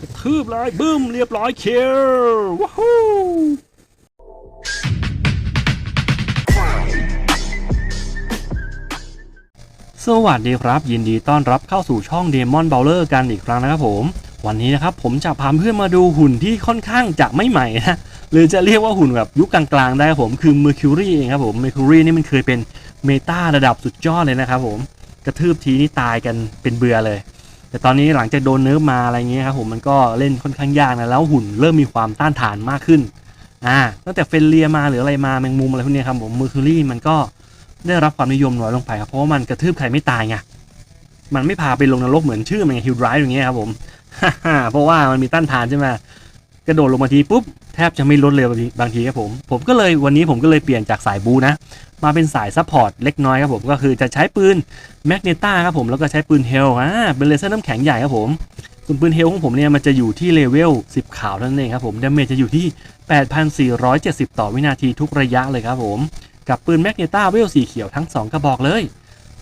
กระทืบเลยบึ้มเรียบร้อยเคียวว้าวฮู้สวัสดีครับ ยินดีต้อนรับเข้าสู่ช่อง Demon Bowler กันอีกครั้งนะครับผม วันนี้นะครับผมจะพาเพื่อนมาดูหุ่นที่ค่อนข้างจะไม่ใหม่นะหรือจะเรียกว่าหุ่นแบบยุคกลางๆ ได้ครับผมคือ Mercury เองครับผม Mercury นี่มันเคยเป็นเมตาระดับสุดยอดเลยนะครับผมกระทืบทีนี่ตายกันเป็นเบื่อเลย แต่ตอนนี้หลังจากโดนเนิร์ฟมาอะไรเงี้ยครับผมมันก็เล่นค่อนข้างยากนะแล้วหุ่นเริ่มมีความต้านทานมากขึ้นอ่าตั้งแต่เฟนเลียมาหรืออะไรมาแมงมุมอะไรพวกนี้ครับผม Mercury มันก็ได้รับความนิยมน้อยลงไปครับเพราะว่ามันกระทืบใครไม่ตายไงมันไม่พาไปลงนรกเหมือนชื่อมันไงฮิวไรท์อย่างเงี้ยครับผมเพราะว่ามันมีต้านทานใช่ไหมกระโดดลงมาทีปุ๊บ บจะไม่ลดเลยบางทีบางทีครับผม ผมก็เลยวันนี้ผมก็เลยเปลี่ยนจากสายบูนะมาเป็นสายซัพพอร์ตเล็กน้อยครับผมก็คือจะใช้ปืนแมกเนต้าครับผมแล้วก็ใช้ปืนเฮลอ่าเป็นเลเซอร์น้ำแข็งใหญ่ครับผมส่วนปืนเฮลของผมเนี่ยมันจะอยู่ที่เลเวล 10 ขาวนั้นเองครับผมดาเมจจะอยู่ที่ 8,470 ต่อวินาทีทุกระยะเลยครับผม กับปืนแมกเนต้าเวลสีเขียวทั้ง 2 กระบอกเลย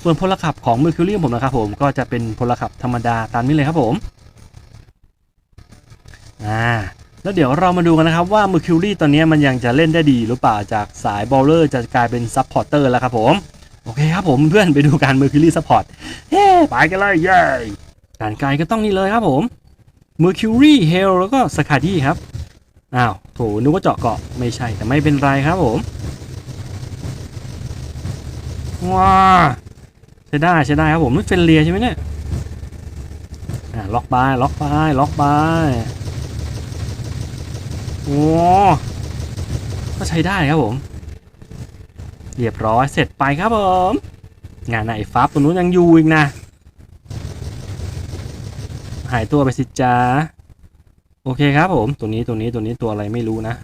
ส่วนพลขับของมือคิวเรียมผมนะครับผมก็จะเป็นพลขับธรรมดาตามนี้เลยครับผมอ่า แล้วเดี๋ยวเรามาดูกันนะครับว่า Mercury ตอนนี้มันยังจะเล่นได้ดีหรือเปล่าจากสายบอลเลอร์จะกลายเป็นซั p พอร์เตอร์แล้วครับผมโอเคครับผมเพื่อนไปดูการ Mercury Support เฮ้ไปกันเลยเย้การไกลก็ต้องนี่เลยครับผม Mercury Hell แล้วก็สคาดี้ครับอ้าวโถนึกว่าเจาะเกาะไม่ใช่แต่ไม่เป็นไรครับผมว้าใช้ได้ใช้ได้ครับผมนี่เฟนเลียใช่ไหมเนี่ยอ่าล็อกบายล็อกบายล็อกบาย โอ้ก็ใช้ได้ครับผม เรียบร้อยเสร็จไปครับผม งานไหนฟับตัวนู้นยังอยู่อีกนะ หายตัวไปสิจ้าโอเคครับผม ตัวนี้ตัวนี้ตัวนี้ตัวอะไรไม่รู้นะ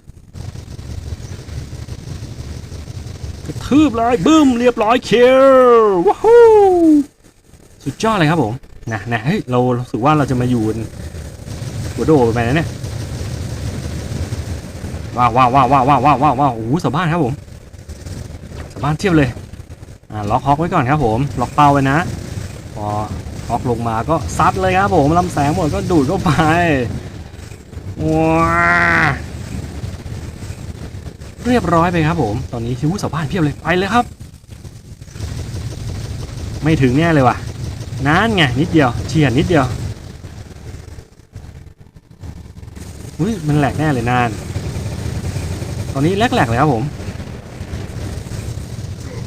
กระทืบเลยบึ้มเรียบร้อยเคียวว้าวสุดยอดเลยครับผมนะนะเฮ้ยเรารู้สึกว่าเราจะมาอยู่หัวโดไปนะเนี่ย ว้าวว้าวว้าวว้าวว้าวว้าวว้าวว้าวโอ้โหสบ้านครับผมสบ้านเทียบเลยอ่าล็อกฮอกไว้ก่อนครับผมล็อกเป้าไว้นะพอฮอกลงมาก็ซัดเลยครับผมลำแสงหมดก็ดูดเข้าไปว้าเรียบร้อยไปครับผม ตอนนี้คิวสบ้านเพียบเลยไปเลยครับ ไม่ถึงแน่เลยว่ะนั่นไงนิดเดียวเฉียดนิดเดียวอุ้ยมันแหลกแน่เลยนาน ตอนนี้แหลกๆเลยครับผม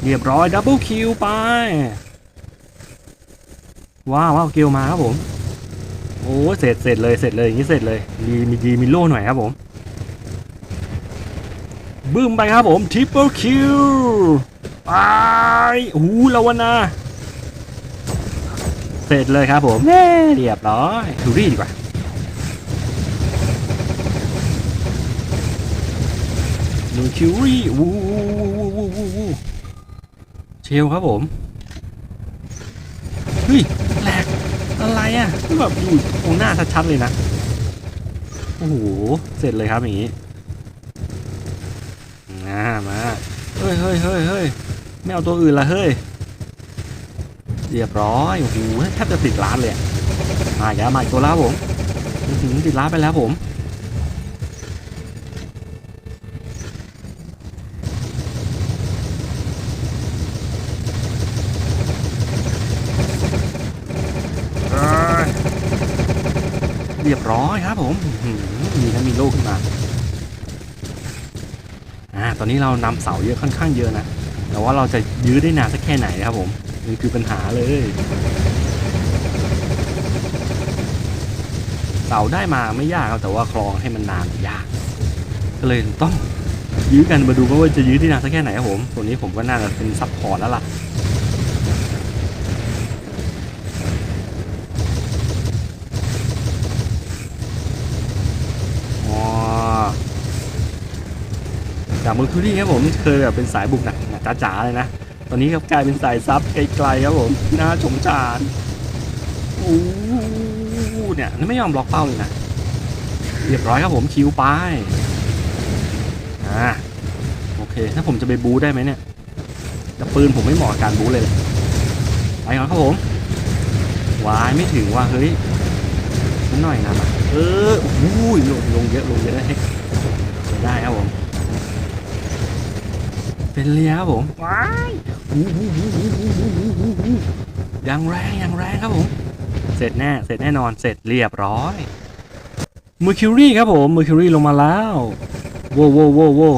เรียบร้อยดับเบิลคิวไป ว้าวว้าวเกลมาครับผม โอ้เสร็จเสร็จเลยเสร็จเลยอย่างนี้เสร็จเลยมีมีดีมีโล่หน่อยครับผมบึ้มไปครับผมทริปเปิลคิวไปโอ้โหลาวนา เสร็จเลยครับผมเย้เรียบร้อยดูรีดีกว่า มูคิวรี่วูวูวูวูวูเชลครับผม เฮ้ยแหลกอะไรอะแบบอยู่ตรงหน้าชัดๆเลยนะ โอ้โห เสร็จเลยครับอย่างนี้มามา เฮ้ยเฮ้ยเฮ้ยเฮ้ยไม่เอาตัวอื่นละเฮ้ย เรียบร้อย โอ้โหแทบจะติดร้านเลย มาอีกแล้วมาอีกตัวแล้วผมอื้อหือติดร้านไปแล้วผม เรียบร้อยครับผมมีทั้งมีโล่ขึ้นมาอ่าตอนนี้เรานำเสาเยอะค่อนข้างเยอะนะ แต่ว่าเราจะยื้อได้นานสักแค่ไหนครับผมนี่คือปัญหาเลย เสาได้มาไม่ยากครับแต่ว่าคลองให้มันนานยาก ก็เลยต้องยื้อกันมาดูว่าจะยื้อได้นานสักแค่ไหนครับผมตัวนี้ผมก็น่าจะเป็นซับพอร์ตแล้วล่ะ จากมือคูรี่ครับผมเคยแบบเป็นสายบุกหนักจ๋าๆเลยนะ ตอนนี้ครับกลายเป็นสายซับไกลๆครับผมน่าสงสารโอ้โหเนี่ยไม่ยอมบล็อกเป้าเลยนะเรียบร้อยครับผมคิวไปอ่าโอเค ถ้าผมจะไปบูได้ไหมเนี่ยแต่ปืนผมไม่เหมาะกับการบูเลยไปก่อนครับผมวายไม่ถึงว่าเฮ้ยหน่อยนะเออโอ้ยลงลงเยอะลงเยอะให้ได้ครับผม เป็นเลียครับผมว้ายอู้หูหูหูหูหูหูหูยังแรงยังแรงครับผม เสร็จแน่เสร็จแน่นอนเสร็จเรียบร้อยมือคิวรี่ครับผมมือคิวรี่ลงมาแล้วโว้วโว้วโว้วโว้ว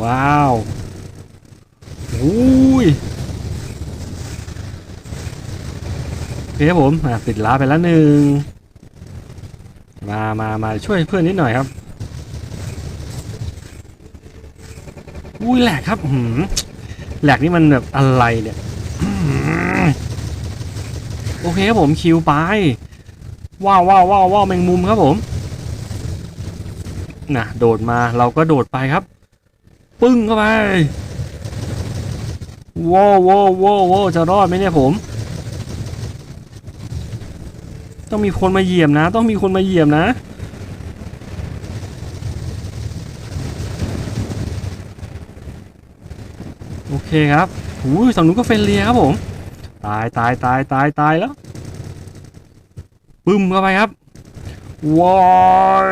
ว้าวอุ้ยโอเคครับผมอะติดล้าไปแล้วหนึ่งมามามาช่วยเพื่อนนิดหน่อยครับ อุ้ยแหลกครับหืมแหลกนี่มันแบบอะไรเนี่ยโอเคครับผมคิวไปว้าวว้าวว้าวว้าวแมงมุมครับผมนะโดดมาเราก็โดดไปครับ ปึ้งเข้าไปว้าวว้าวว้าววจะรอดไหมเนี่ยผม ต้องมีคนมาเหยียบนะ ต้องมีคนมาเหยียบนะ เคครับหูยฝั่งนู้นก็เฟนเลียครับผม ตายตายตายตายตายแล้วปึ้มเข้าไปครับว้าย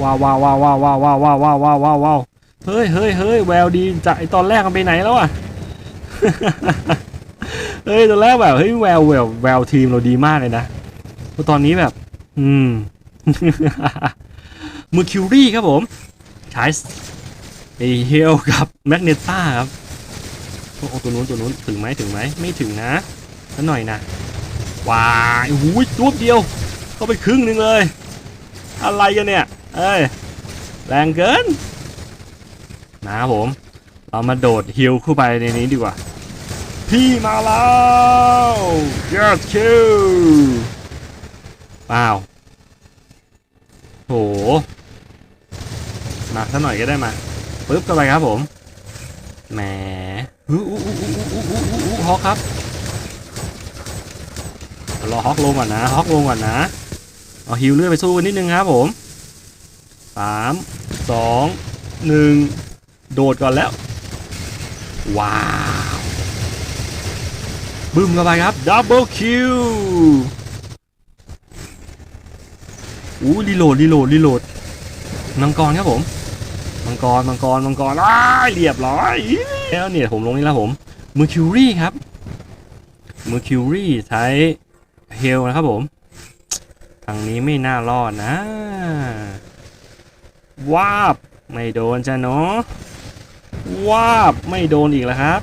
ว้าวว้าวว้าวว้าวว้าวว้าวว้าวว้าวว้าวว้าวว้าวเฮ้ยเฮ้ยเฮ้ยแววดีจากไอตอนแรกมันไปไหนแล้วอะเฮ้ยตอนแรกแบบเฮ้ยแววแววแววทีมเราดีมากเลยนะเพราะตอนนี้แบบ อืมมือคิวรี่ครับผมใช้ ไอเฮลกับแมกเนต้าครับโอ้ตัวนู้นตัวนู้นถึงไหมถึงไหมไม่ถึงนะสักหน่อยนะว้ายโอ้โหตัวเดียวเข้าไปครึ่งหนึ่งเลย อะไรกันเนี่ยเอ้ยแรงเกินนะผม เรามาโดดฮิลเข้าไปในนี้ดีกว่า พี่มาแล้ว yes kill ปล่าโหมาสักหน่อยก็ได้มา ปึ๊บเข้าไปครับผม แหมอู้อู้อู้อู้อู้อู้อู้อู้ฮอกครับ รอฮอกลงก่อนนะฮอกลงก่อนนะ เอาฮิวเลือดไปสู้กันนิดนึงครับผมสามสองหนึ่งโดดก่อนแล้ว ว้าว บึ้มเข้าไปครับ ดับเบิลคิวอู้รีโหลดรีโหลดรีโหลดมังกรครับผม มังกร มังกร มังกรอ้ายเรียบร้อยแล้วเนี่ยผมลงนี่แล้วผมมือคิวรี่ครับมือคิวรี่ใช้เฮลนะครับผม ทางนี้ไม่น่ารอดนะวาบไม่โดนจ้ะเนาะวาบไม่โดนอีกแล้วครับ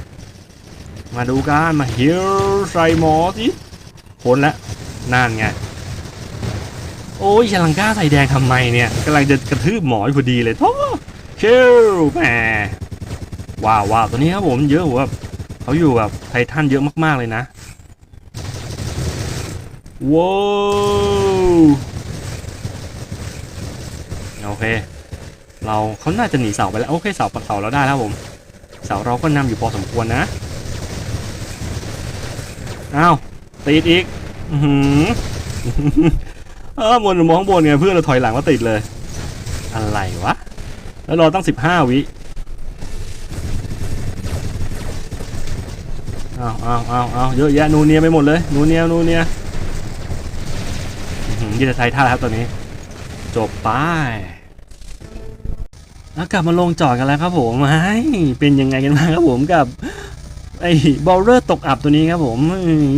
มาดูกันมาเฮลใส่หมอสิพ้นล้วนั่นไงโอ้ยฉลังก้าใส่แดงทำไมเนี่ยกำลังจะกระทืบหมอยพอดีเลยโธ่ เชลแหมว้าวว้าวตัวนี้ครับผมเยอะแบบเขาอยู่แบบไททันเยอะมากๆเลยนะว้าวโอเค เราเขาน่าจะหนีเสาไปแล้ว โอเคเสาปักเสาเราได้แล้วผม เสาเราก็นำอยู่พอสมควรนะอ้าวติดอีกอือหือเออบนมองบนไงเพื่อนเราถอยหลังมาติดเลย อะไรวะ แล้วรอตั้งสิบห้าวิเอาเอาเอาเอาเยอะแยะนูเนียไปหมดเลยนูเนียนูเนียอื้อหือยืดไทยท่าแล้วครับตัวนี้ จบไปแล้วกลับมาลงจอดกันแล้วครับผมไอ้เป็นยังไงกันบ้างครับผมกับไอ้บอลเลอร์ตกอับตัวนี้ครับผม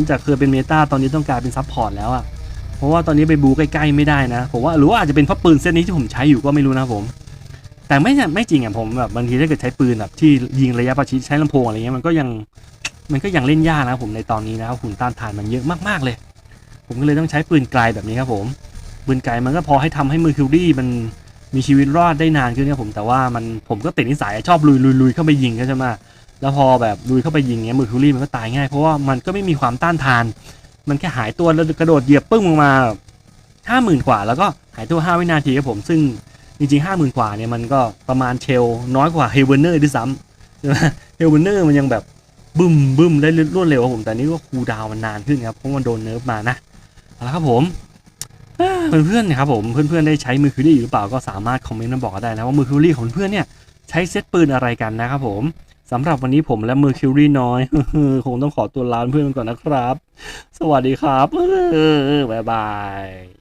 จากเคยเป็นเมตาตอนนี้ต้องกลายเป็นซับพอร์ตแล้วอะเพราะว่าตอนนี้ไปบูใกล้ๆไม่ได้นะ ผมว่าหรือว่าอาจจะเป็นเพราะปืนเส้นนี้ที่ผมใช้อยู่ก็ไม่รู้นะผม แต่ไม่ไม่จริงอะผมแบบบางทีถ้าเกิดใช้ปืนแบบที่ยิงระยะประชิดใช้ลำโพงอะไรเงี้ยมันก็ยังมันก็ยังเล่นยากนะผมในตอนนี้นะครับหุ่นต้านทานมันเยอะมากๆเลย ผมก็เลยต้องใช้ปืนไกลแบบนี้ครับผมปืนไกลมันก็พอให้ทำให้มือคิวดี้มันมีชีวิตรอดได้นานขึ้นครับผมแต่ว่ามันผมก็ติดนิสัยชอบลุยลุยลุยเข้าไปยิงก็ใช่ไหมแล้วพอแบบลุยเข้าไปยิงเงี้ยมือคิวรี่มันก็ตายง่ายเพราะว่ามันก็ไม่มีความต้านทาน มันแค่หายตัวแล้วกระโดดเหยียบปึ้งลงมาห้าหมื่นกว่า แล้วก็หายตัวห้าวินาทีครับผมซึ่ง จริงๆห้าหมื่นกว่าเนี่ยมันก็ประมาณเชลน้อยกว่าเฮเวอร์เนอร์ด้วยซ้ำใช่ไหมเฮเวอร์เนอร์มันยังแบบบึ้มบึ้มได้รวดเร็วครับผมแต่นี่ก็คูดาวมันนานขึ้นครับเพราะมันโดนเนิร์ฟมานะเอาละครับผมเพื่อนๆนะครับผมเพื่อนๆได้ใช้มือคิวรี่หรือเปล่าก็สามารถคอมเมนต์มาบอกได้นะว่ามือคิวรี่ของเพื่อนเนี่ยใช้เซตปืนอะไรกันนะครับผมสำหรับวันนี้ผมและมือคิวรี่น้อยคงต้องขอตัวลาเพื่อนๆก่อนนะครับ สวัสดีครับบ๊ายบาย